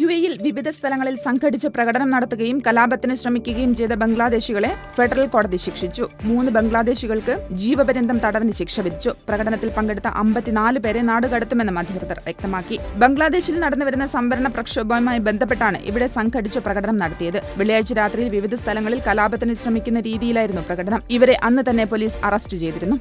U എയിൽ വിവിധ സ്ഥലങ്ങളിൽ സംഘടിച്ച് പ്രകടനം നടത്തുകയും കലാപത്തിന് ശ്രമിക്കുകയും ചെയ്ത ബംഗ്ലാദേശികളെ ഫെഡറൽ കോടതി ശിക്ഷിച്ചു. മൂന്ന് ബംഗ്ലാദേശികൾക്ക് ജീവപര്യന്തം തടവിന് ശിക്ഷ വിധിച്ചു. പ്രകടനത്തിൽ പങ്കെടുത്ത അമ്പത്തിനാല് പേരെ നാടുകടത്തുമെന്നും അധികൃതർ വ്യക്തമാക്കി. ബംഗ്ലാദേശിൽ നടന്നുവരുന്ന സംവരണ പ്രക്ഷോഭവുമായി ബന്ധപ്പെട്ടാണ് ഇവിടെ സംഘടിച്ച് പ്രകടനം നടത്തിയത്. വെള്ളിയാഴ്ച രാത്രിയിൽ വിവിധ സ്ഥലങ്ങളിൽ കലാപത്തിന് ശ്രമിക്കുന്ന രീതിയിലായിരുന്നു പ്രകടനം. ഇവരെ അന്ന് തന്നെ പോലീസ് അറസ്റ്റ് ചെയ്തിരുന്നു.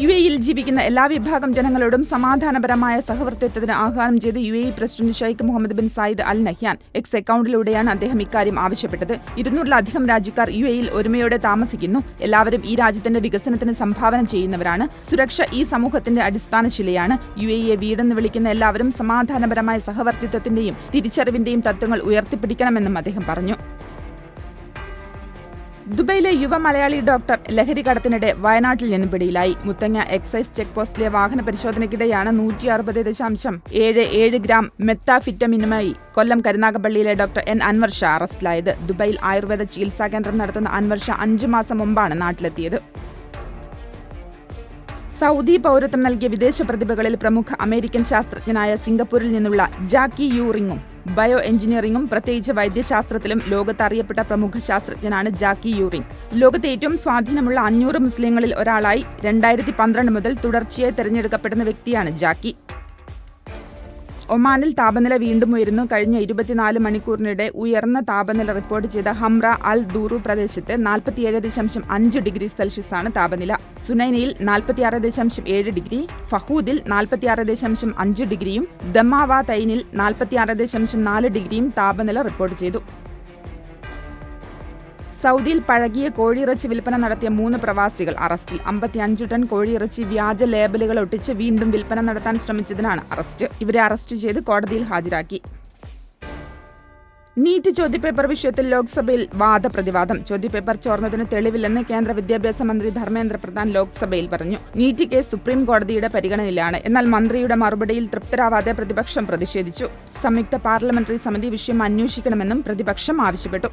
യു എയിൽ ജീവിക്കുന്ന എല്ലാ വിഭാഗം ജനങ്ങളോടും സമാധാനപരമായ സഹവർത്തിത്വത്തിന് ആഹ്വാനം ചെയ്ത് U A president Sheikh Mohammed bin Zayed Al Nahyan X അക്കൗണ്ടിലൂടെയാണ് അദ്ദേഹം ഇക്കാര്യം ആവശ്യപ്പെട്ടത്. ഇരുന്നൂറിലധികം രാജ്യക്കാർ യു എയിൽ ഒരുമയോടെ താമസിക്കുന്നു. എല്ലാവരും ഈ രാജ്യത്തിന്റെ വികസനത്തിന് സംഭാവന ചെയ്യുന്നവരാണ്. സുരക്ഷ ഈ സമൂഹത്തിന്റെ അടിസ്ഥാന ശിലയാണ്. യു എയെ വീടെന്ന് വിളിക്കുന്ന എല്ലാവരും സമാധാനപരമായ സഹവർത്തിത്വത്തിന്റെയും തിരിച്ചറിവിന്റെയും തത്വങ്ങൾ ഉയർത്തിപ്പിടിക്കണമെന്നും അദ്ദേഹം പറഞ്ഞു. ദുബൈയിലെ യുവ മലയാളി ഡോക്ടർ ലഹരി കടത്തിനിടെ വയനാട്ടിൽ നിന്ന് പിടിയിലായി. മുത്തങ്ങ എക്സൈസ് ചെക്ക് പോസ്റ്റിലെ വാഹന പരിശോധനയ്ക്കിടെയാണ് നൂറ്റി അറുപത് ദശാംശം ഏഴ് ഏഴ് ഗ്രാം മെത്താഫിറ്റമിനുമായി കൊല്ലം കരുനാഗപ്പള്ളിയിലെ ഡോക്ടർ എൻ അൻവർ ഷാ അറസ്റ്റിലായത്. ദുബൈയിൽ ആയുർവേദ ചികിത്സാ കേന്ദ്രം നടത്തുന്ന അൻവർ ഷാ അഞ്ചു മാസം മുമ്പാണ് നാട്ടിലെത്തിയത്. സൗദി പൗരത്വം നൽകിയ വിദേശ പ്രതിഭകളിൽ പ്രമുഖ അമേരിക്കൻ ശാസ്ത്രജ്ഞനായ സിംഗപ്പൂരിൽ നിന്നുള്ള ജാക്കി യൂറിങ്ങും ബയോ എഞ്ചിനീയറിംഗും പ്രത്യേകിച്ച് വൈദ്യശാസ്ത്രത്തിലും ലോകത്ത് അറിയപ്പെട്ട പ്രമുഖ ശാസ്ത്രജ്ഞനാണ് ജാക്കി യൂറിംഗ്. ലോകത്തെ ഏറ്റവും സ്വാധീനമുള്ള അഞ്ഞൂറ് മുസ്ലിങ്ങളിൽ ഒരാളായി രണ്ടായിരത്തി പന്ത്രണ്ട് മുതൽ തുടർച്ചയായി തെരഞ്ഞെടുക്കപ്പെടുന്ന വ്യക്തിയാണ് ജാക്കി. ഒമാനിൽ താപനില വീണ്ടും ഉയരുന്നു. കഴിഞ്ഞ ഇരുപത്തിനാല് മണിക്കൂറിനിടെ ഉയർന്ന താപനില റിപ്പോർട്ട് ചെയ്ത ഹംറ അൽ ദൂറു പ്രദേശത്ത് നാൽപ്പത്തിയേഴ് ദശാംശം അഞ്ച് ഡിഗ്രി സെൽഷ്യസാണ് താപനില. സുനൈനയിൽ നാൽപ്പത്തിയാറ് ദശാംശം ഏഴ് ഡിഗ്രി ഫഹൂദിൽ നാൽപ്പത്തിയാറ് ദശാംശം അഞ്ച് ഡിഗ്രിയും ദമാവ തൈനിൽ നാൽപ്പത്തിയാറ് ദശാംശം നാല് ഡിഗ്രിയും താപനില റിപ്പോർട്ട് ചെയ്തു. സൗദിയിൽ പഴകിയ കോഴിയിറച്ചി വിൽപ്പന നടത്തിയ മൂന്ന് പ്രവാസികൾ അറസ്റ്റിൽ. അമ്പത്തിയഞ്ച് ടൺ കോഴിയിറച്ചി വ്യാജ ലേബലുകൾ ഒട്ടിച്ച് വീണ്ടും വിൽപ്പന നടത്താൻ ശ്രമിച്ചതിനാണ് അറസ്റ്റ്. ഇവരെ അറസ്റ്റ് ചെയ്ത് കോടതിയിൽ ഹാജരാക്കി. നീറ്റ് ചോദ്യപേപ്പർ വിഷയത്തിൽ ലോക്സഭയിൽ വാദപ്രതിവാദം. ചോദ്യപേപ്പർ ചോർന്നതിന് തെളിവില്ലെന്ന് കേന്ദ്ര വിദ്യാഭ്യാസ മന്ത്രി ധർമ്മേന്ദ്ര പ്രധാൻ ലോക്സഭയിൽ പറഞ്ഞു. നീറ്റ് കേസ് സുപ്രീം കോടതിയുടെ പരിഗണനയിലാണ്. എന്നാൽ മന്ത്രിയുടെ മറുപടിയിൽ തൃപ്തരാവാതെ പ്രതിപക്ഷം പ്രതിഷേധിച്ചു. സംയുക്ത പാർലമെന്ററി സമിതി വിഷയം അന്വേഷിക്കണമെന്നും പ്രതിപക്ഷം ആവശ്യപ്പെട്ടു.